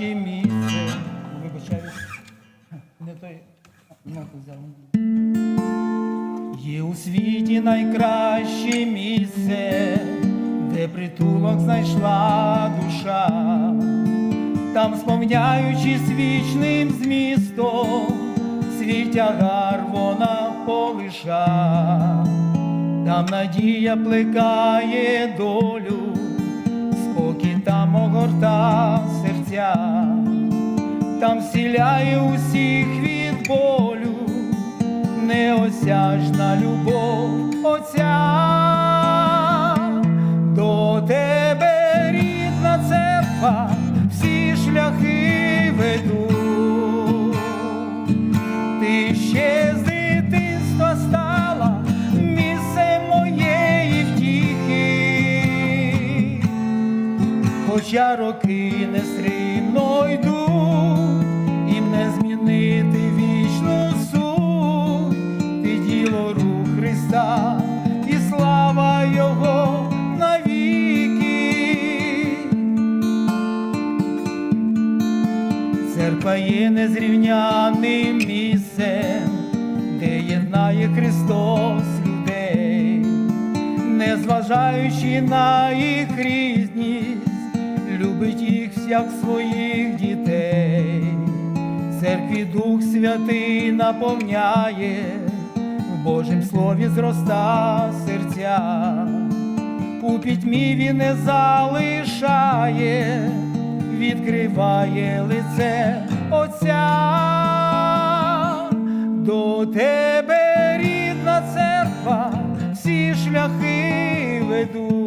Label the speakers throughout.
Speaker 1: найкраще місце. Вибачаюсь. Не той взяв. Є у світі найкраще місце, де притулок знайшла душа, там сповняючись вічним змістом, свій тягар вона полиша, там надія плекає долю, серця, там сіляє усіх від болю. Неосяжна любов Отця. До тебе рідна церква, хоча роки нестримно йдуть, їм не змінити вічну суть, ти діло рук Христа і слава Його навіки. Церква є незрівняним місцем, де єднає Христос людей, незважаючи на їх різність, любить їх всяк своїх дітей, церкві Дух Святий наповняє, в Божім слові зроста серця, у пітьмі він не залишає, відкриває лице Отця. До тебе рідна церква, всі шляхи ведуть.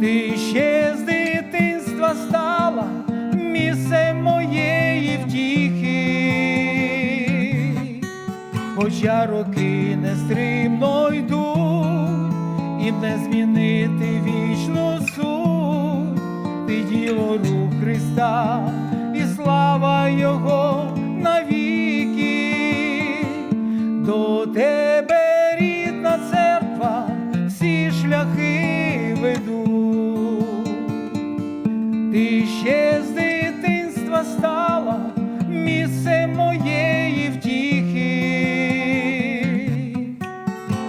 Speaker 1: Ти ще з дитинства стала місцем моєї втіхи, хоча роки нестримно йдуть, їм не змінити вічну суть, ти діло рук Христа і слава Його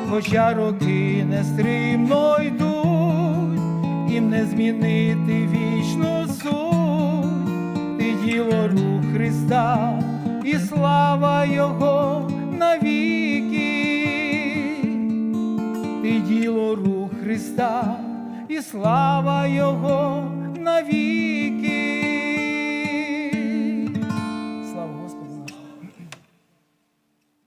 Speaker 1: хоча роки нестримно йдуть, їм не змінити вічну суть, ти діло рук Христа і слава Його навіки ти діло рук Христа і слава Його навіки.